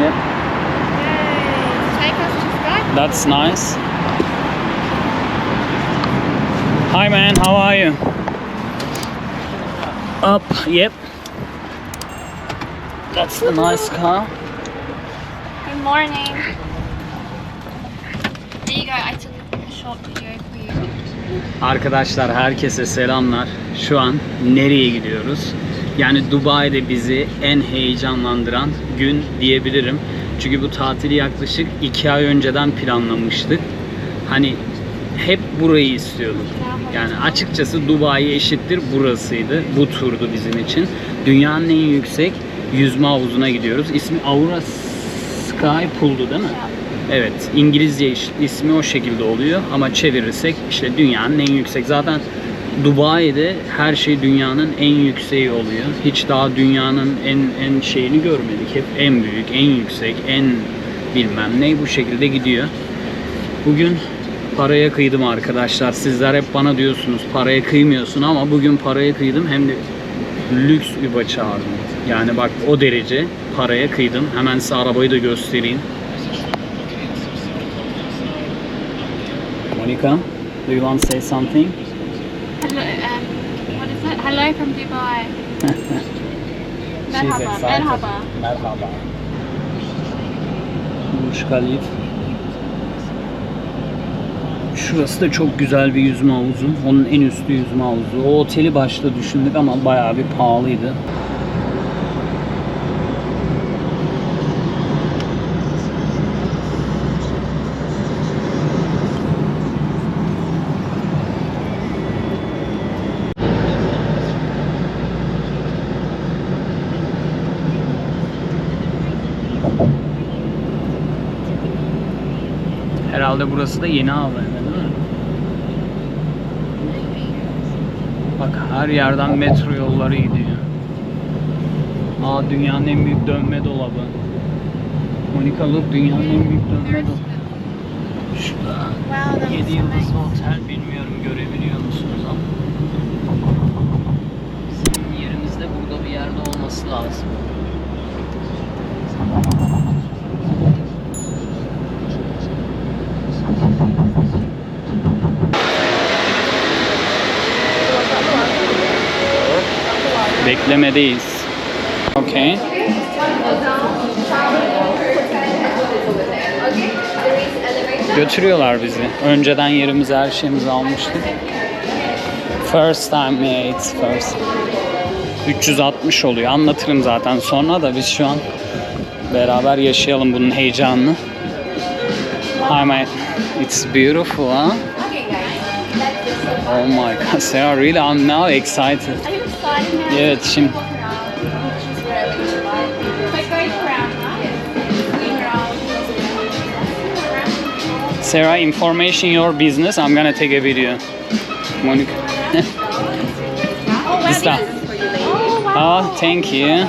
Yep. Skype. That's nice. Hi man, how are you? Up, yep. That's the nice car. Good morning. There you go. I took a short video for you. Arkadaşlar herkese selamlar. Şu an nereye gidiyoruz? Yani Dubai'de bizi en heyecanlandıran gün diyebilirim. Çünkü bu tatili yaklaşık iki ay önceden planlamıştık. Hani hep burayı istiyorduk. Yani açıkçası Dubai eşittir burasıydı. Bu turdu bizim için. Dünyanın en yüksek yüzme havuzuna gidiyoruz. İsmi Aura Sky Pool'du değil mi? Evet, İngilizce ismi o şekilde oluyor ama çevirirsek işte dünyanın en yüksek. Zaten Dubai'de her şey dünyanın en yükseği oluyor. Hiç daha dünyanın en en şeyini görmedik. Hep en büyük, en yüksek, en bilmem ne bu şekilde gidiyor. Bugün paraya kıydım arkadaşlar. Sizler hep bana diyorsunuz paraya kıymıyorsun ama bugün paraya kıydım hem de lüks Uber çağırdım. Yani bak o derece paraya kıydım. Hemen size arabayı da göstereyim. Monica, do you want to say something? Hello. Um, what is it? Hello from Dubai. Merhaba. Merhaba. Merhaba. Burj Khalif. Şurası da çok güzel bir yüzme havuzu. Onun en üstü yüzme havuzu. O oteli başta düşündük ama bayağı bir pahalıydı. Herhalde burası da yeni AVM değil mi? Bak her yerden metro yolları gidiyor. Aa dünyanın en büyük dönme dolabı. Monica look dünyanın en büyük dönme dolabı. Şurada Wow, that 7 was yıldızlı otel bilmiyorum görebiliyor musunuz ama. Bizim yerimizde burada bir yerde olması lazım. Beklemedeyiz. Okay. Götürüyorlar bizi. Önceden yerimizi her şeyimizi almıştık. First time it's first. 360 oluyor. Anlatırım zaten sonra da biz şu an beraber yaşayalım bunun heyecanını. Hi mate. It's beautiful huh? Oh my god. Sarah really I'm now excited. Are you excited now? Evet şimdi Walk around. Choose wherever you like. But go around, right? We were all- Sarah information your business. I'm gonna take a video. Monica. Oh, wow, This stuff. this is for you, lady. Oh, wow. Oh, thank you. Enjoy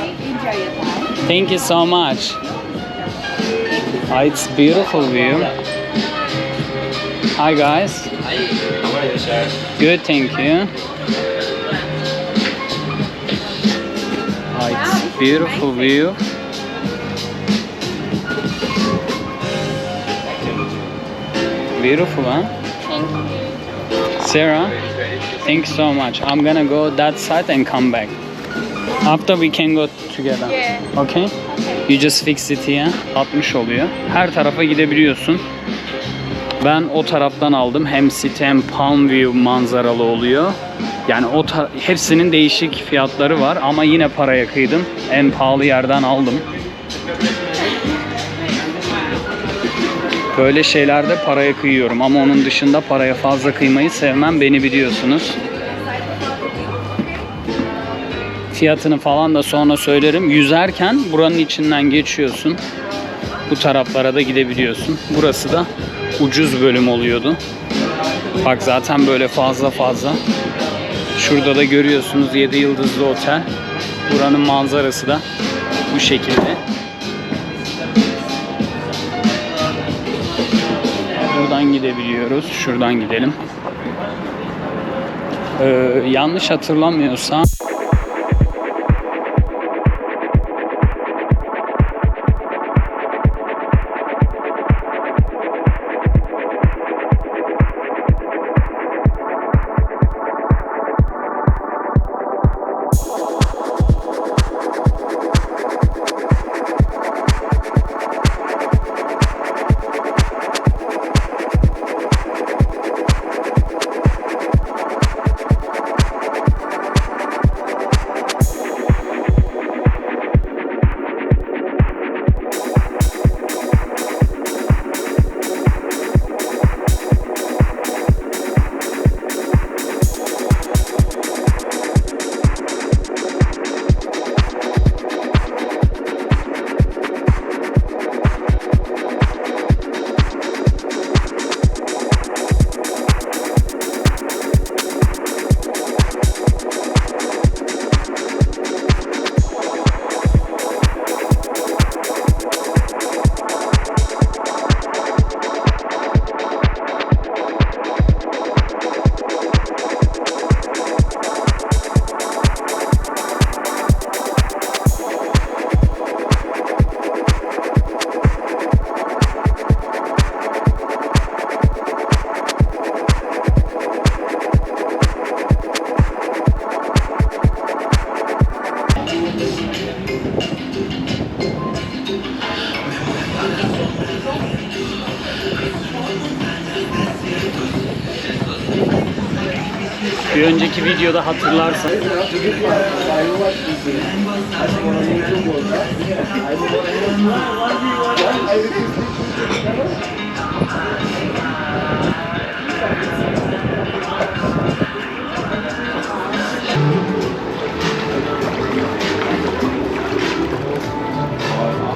your time. Thank you so much. Ah, it's beautiful view. Hi guys. Hi, how are you, sir? Good, thank you. Beautiful view. Beautiful, huh? Thank you. Sarah, thank you so much. I'm gonna go that side and come back. After we can go together. Yeah. Okay? Okay. You just fix it here. 60 oluyor. Her tarafa gidebiliyorsun. Ben o taraftan aldım. Hem city hem palm view manzaralı oluyor. Yani o hepsinin değişik fiyatları var ama yine paraya kıydım. En pahalı yerden aldım. Böyle şeylerde paraya kıyıyorum ama onun dışında paraya fazla kıymayı sevmem. Beni biliyorsunuz. Fiyatını falan da sonra söylerim. Yüzerken buranın içinden geçiyorsun. Bu taraflara da gidebiliyorsun. Burası da ucuz bölüm oluyordu. Bak zaten böyle fazla fazla. Şurada da görüyorsunuz 7 yıldızlı otel. Buranın manzarası da bu şekilde. Buradan gidebiliyoruz. Şuradan gidelim. Ee, yanlış hatırlamıyorsam Bir önceki videoda hatırlarsan.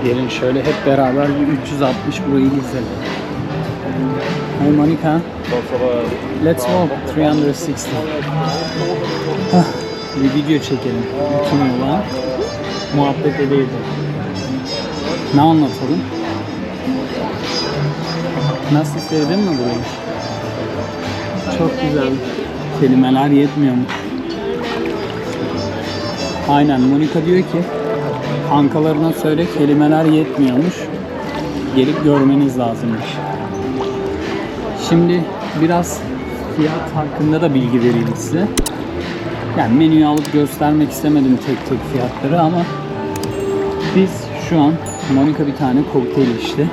Gelin şöyle hep beraber bir 360 burayı izleyelim. Hey Monica. Let's walk 360. Hah, bir video çekelim. Bütün yola muhabbet edelim. Ne anlatalım? Nasıl sevdin mi burayı? Çok güzel. Kelimeler yetmiyor mu? Aynen Monika diyor ki kankalarına söyle kelimeler yetmiyormuş. Gelip görmeniz lazımmış. Şimdi biraz fiyat hakkında da bilgi vereyim size. Yani menüyü alıp göstermek istemedim tek tek fiyatları ama biz şu an Monika bir tane kokteyl içti.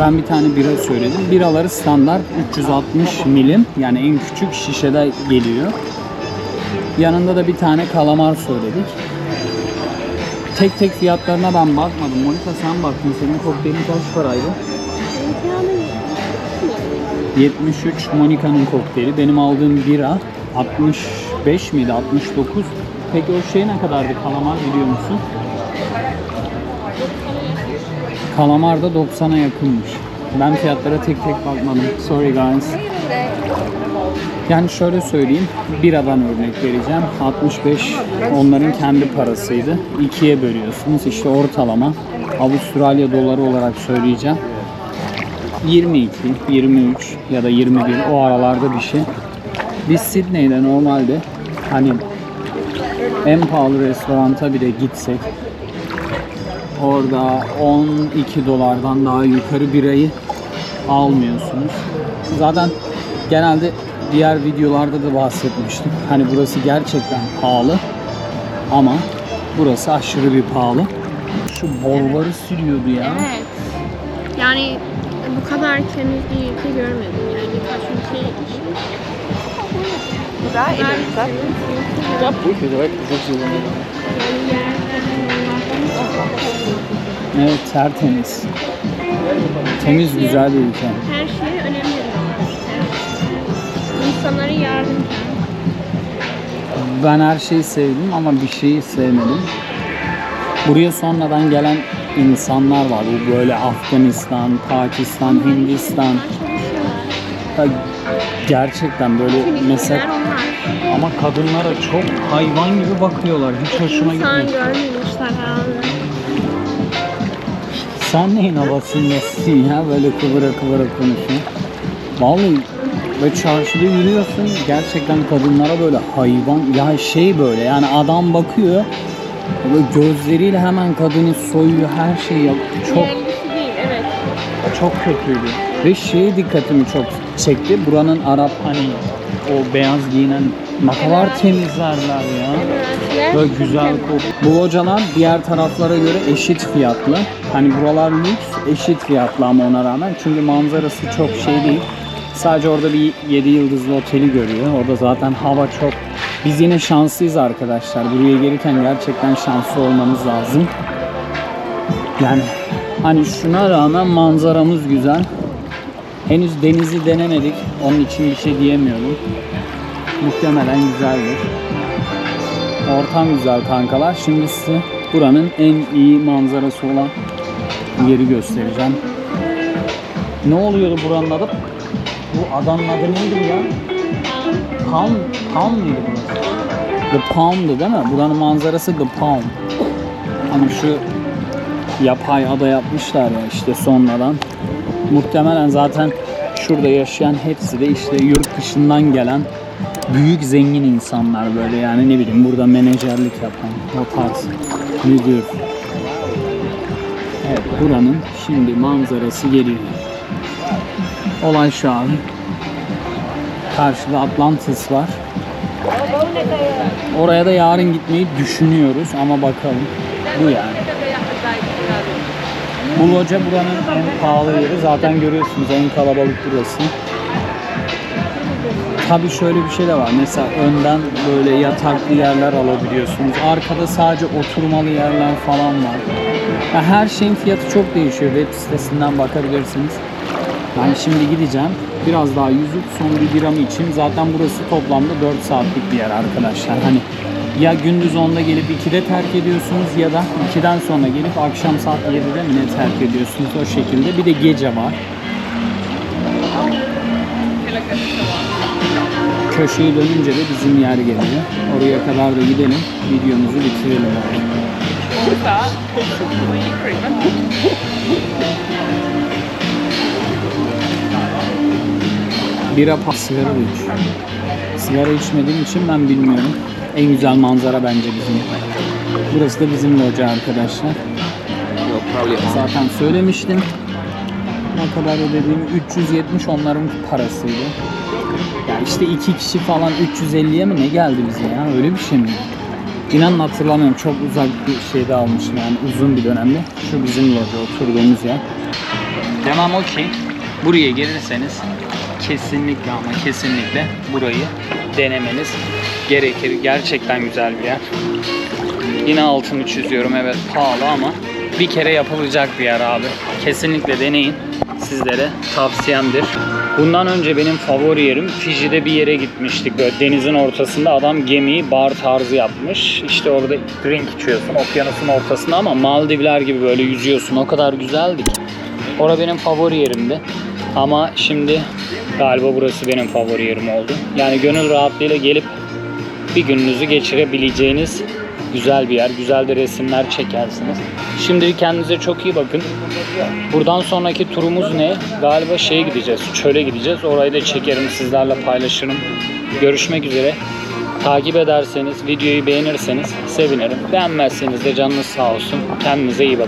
Ben bir tane bira söyledim. Biraları standart 360 milim yani en küçük şişede geliyor. Yanında da bir tane kalamar söyledik. Tek tek fiyatlarına ben bakmadım. Monika sen baktın. Senin kokteylin kaç paraydı? 73 Monika'nın kokteyli. Benim aldığım bira 65 miydi? 69. Peki o şey ne kadardı? Kalamar biliyor musun? Kalamar da 90'a yakınmış. Ben fiyatlara tek tek bakmadım. Sorry guys. Yani şöyle söyleyeyim. Biradan örnek vereceğim. 65 onların kendi parasıydı. İkiye bölüyorsunuz. İşte ortalama. Avustralya doları olarak söyleyeceğim. 22, 23 ya da 21 o aralarda bir şey. Biz Sydney'de normalde hani en pahalı restoranta bile gitsek orada 12 dolardan daha yukarı birayı almıyorsunuz. Zaten genelde diğer videolarda da bahsetmiştim. Hani burası gerçekten pahalı ama burası aşırı bir pahalı. Şu bolları sürüyordu ya. Evet. Yani bu kadar temiz bir ülke görmedim yani birkaç ülke Right? yani yer Evet tertemiz. Temiz güzel bir ülke. her şey. İnsanlara yardımcı. Ben her şeyi sevdim ama bir şeyi sevmedim. Buraya sonradan gelen insanlar var. Bu böyle Afganistan, Pakistan, Hindistan. Ya Gerçekten böyle mesela ama kadınlara çok hayvan gibi bakıyorlar. Hiç hoşuma İnsan gitmiyor. görmemişler herhalde. Sen neyin havasındasın ya böyle kıvıra kıvıra konuşuyor. Vallahi ve çarşıda yürüyorsun gerçekten kadınlara böyle hayvan ya şey böyle yani adam bakıyor böyle gözleriyle hemen kadını soyuyor her şeyi yapıyor. Çok değil evet. çok kötüydü. Ve şey dikkatimi çok çekti. Buranın Arap hani o beyaz giyinen ne kadar temizlerler ya. Evet. Böyle güzel kok. Bu hocalar diğer taraflara göre eşit fiyatlı. Hani buralar lüks, eşit fiyatlı ama ona rağmen. Çünkü manzarası çok şey değil. Sadece orada bir 7 yıldızlı oteli görüyor. Orada zaten hava çok... Biz yine şanslıyız arkadaşlar. Buraya gelirken gerçekten şanslı olmanız lazım. Yani hani şuna rağmen manzaramız güzel. Henüz denizi denemedik. Onun için bir şey diyemiyorum. Muhtemelen güzeldir. Ortam güzel kankalar. Şimdi size buranın en iyi manzarası olan yeri göstereceğim. Ne oluyordu buranın adı? Bu adanın adı neydi ya? Palm, Palm mıydı burası? The Palm'dı değil mi? Buranın manzarası The Palm. Hani şu yapay ada yapmışlar ya işte sonradan. Muhtemelen zaten şurada yaşayan hepsi de işte yurt dışından gelen büyük zengin insanlar böyle yani ne bileyim burada menajerlik yapan o tarz müdür. Evet buranın şimdi manzarası geliyor. Olay şu an. Karşıda Atlantis var. Oraya da yarın gitmeyi düşünüyoruz ama bakalım. Bu yani. Bu loca buranın en pahalı yeri. Zaten görüyorsunuz en kalabalık burası. Tabii şöyle bir şey de var. Mesela önden böyle yataklı yerler alabiliyorsunuz. Arkada sadece oturmalı yerler falan var. Ya her şeyin fiyatı çok değişiyor. Web sitesinden bakabilirsiniz. Ben şimdi gideceğim. Biraz daha yüzüp son bir biramı içeyim. Zaten burası toplamda 4 saatlik bir yer arkadaşlar. Hani ya gündüz 10'da gelip 2'de terk ediyorsunuz ya da 2'den sonra gelip akşam saat 7'de mi terk ediyorsunuz o şekilde. Bir de gece var. Köşeyi dönünce de bizim yer geliyor. Oraya kadar da gidelim. Videomuzu bitirelim. Bira pas sigara da iç. Sigara içmediğim için ben bilmiyorum. En güzel manzara bence bizim. Burası da bizim loca arkadaşlar. Zaten söylemiştim. Ne kadar ödediğimi 370 onların parasıydı. Ya işte iki kişi falan 350'ye mi ne geldi bize ya? Öyle bir şey mi? İnanın hatırlamıyorum. Çok uzak bir şeyde almışım yani uzun bir dönemde. Şu bizim loca oturduğumuz yer. Demem o ki buraya gelirseniz kesinlikle ama kesinlikle burayı denemeniz gerekir. Gerçekten güzel bir yer. Yine altını çiziyorum evet pahalı ama bir kere yapılacak bir yer abi. Kesinlikle deneyin. Sizlere tavsiyemdir. Bundan önce benim favori yerim Fiji'de bir yere gitmiştik. Böyle denizin ortasında adam gemiyi bar tarzı yapmış. İşte orada drink içiyorsun okyanusun ortasında ama Maldivler gibi böyle yüzüyorsun. O kadar güzeldi ki. Orada benim favori yerimdi. Ama şimdi galiba burası benim favori yerim oldu. Yani gönül rahatlığıyla gelip bir gününüzü geçirebileceğiniz güzel bir yer. Güzel de resimler çekersiniz. Şimdilik kendinize çok iyi bakın. Buradan sonraki turumuz ne? Galiba şeye gideceğiz. Çöle gideceğiz. Orayı da çekerim sizlerle paylaşırım. Görüşmek üzere. Takip ederseniz, videoyu beğenirseniz sevinirim. Beğenmezseniz de canınız sağ olsun. Kendinize iyi bakın.